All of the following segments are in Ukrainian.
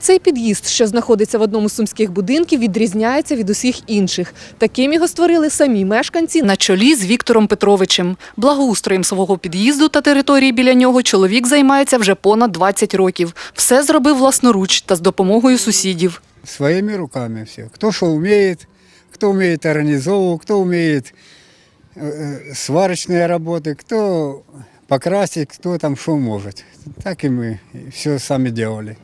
Цей під'їзд, що знаходиться в одному з сумських будинків, відрізняється від усіх інших. Таким його створили самі мешканці на чолі з Віктором Петровичем. Благоустроєм свого під'їзду та території біля нього чоловік займається вже понад 20 років. Все зробив власноруч та з допомогою сусідів. своими руками все. Кто что умеет, кто умеет организовывать, кто умеет э, сварочные работы, кто покрасить, кто там что может. Так и мы все сами делали.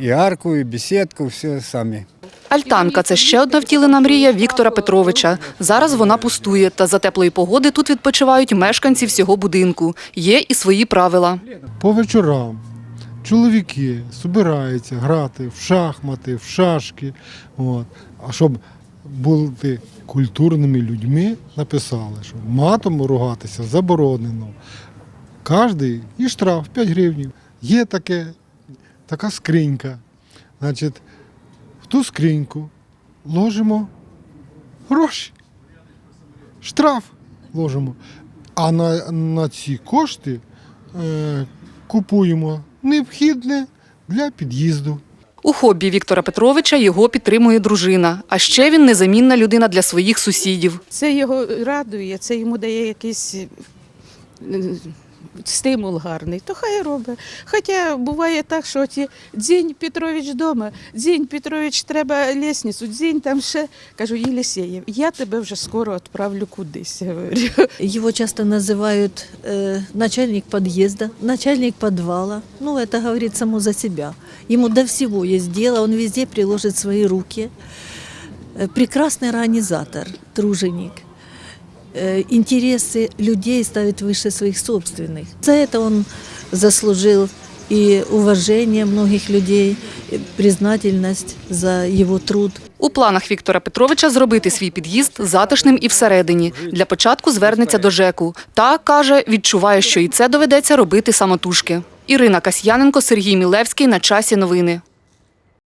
И арку, и беседку, все сами. Альтанка це ще одна втілена мрія Віктора Петровича. Зараз вона пустує, та за теплої погоди тут відпочивають мешканці всього будинку. Є і свої правила. По вечорам чоловіки збираються грати в шахмати, в шашки. От. А щоб бути культурними людьми, написали, що матом ругатися заборонено. Кожний і штраф 5 гривень. Є таке, така скринька. Значить, в ту скриньку ложимо гроші. Штраф ложимо. А на, на ці кошти е, купуємо необхідне для під'їзду. У хобі Віктора Петровича його підтримує дружина. А ще він незамінна людина для своїх сусідів. Це його радує, це йому дає якийсь стимул гарний, то хай робить. Хоча буває так, що ті дзінь Петрович вдома, дзінь Петрович треба лісницю, дзінь там ще. Кажу, Єлісєєв, я тебе вже скоро відправлю кудись. Говорю. Его часто называют э, начальник подъезда, начальник подвала. Ну, это говорит само за себя. Ему до всего есть дело, он везде приложит свои руки. Э, прекрасный организатор, труженик. Э, интересы людей ставит выше своих собственных. За это он заслужил и уважение многих людей, и признательность за его труд. У планах Віктора Петровича зробити свій під'їзд затишним і всередині. Для початку звернеться до ЖЕКу. Та, каже, відчуває, що і це доведеться робити самотужки. Ірина Касьяненко, Сергій Мілевський. На часі новини.